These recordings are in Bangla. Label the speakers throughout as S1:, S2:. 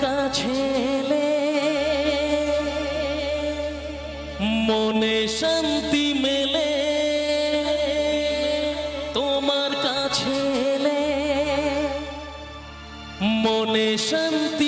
S1: কাছে মনে শান্তি মেলে। তোমার কাছে মনে শান্তি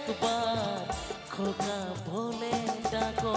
S1: একবার খোকা বলে ডাকো।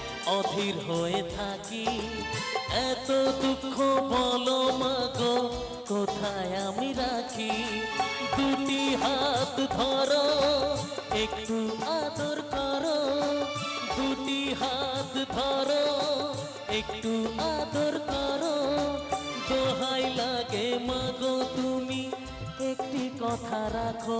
S1: অধীর হয়ে থাকি। এত দুঃখ বলো মাগো, কোথায় আমি রাখি? দুটি হাত ধরো, একটু আদর করো। দুটি হাত ধরো, একটু আদর করো। দোহাই লাগে মাগো তুমি, একটি কথা রাখো।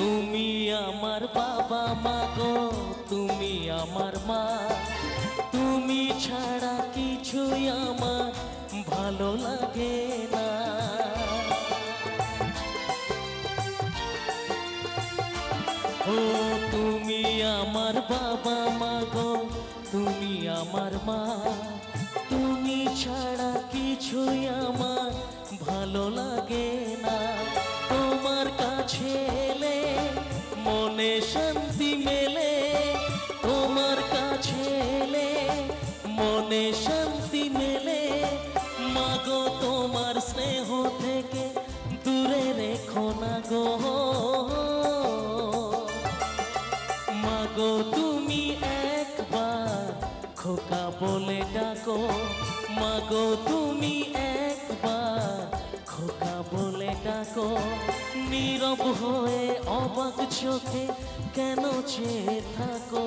S1: তুমি আমার বাবা মা গো, তুমি আমার মা। তুমি ছাড়া কিছুই আমার ভালো লাগে না। ও তুমি আমার বাবা মা গো, তুমি আমার মা। তুমি ছাড়া কিছুই আমার ভালো লাগে না। মনে শান্তি মেলে। মাগো, তোমার স্নেহ থেকে দূরে রেখো না গো। মাগো, তুমি একবার খোকা বলে ডাকো। মাগো, তুমি একবার খোকা বলে ডাকো। নীরব হয়ে অবাক চোখে কেন চেয়ে থাকো?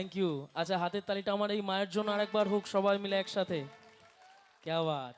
S2: থ্যাংক ইউ আচ্ছা হাতের তালিটা আমার এই মায়ের জন্য আরেকবার হোক, সবাই মিলে একসাথে। কে আবার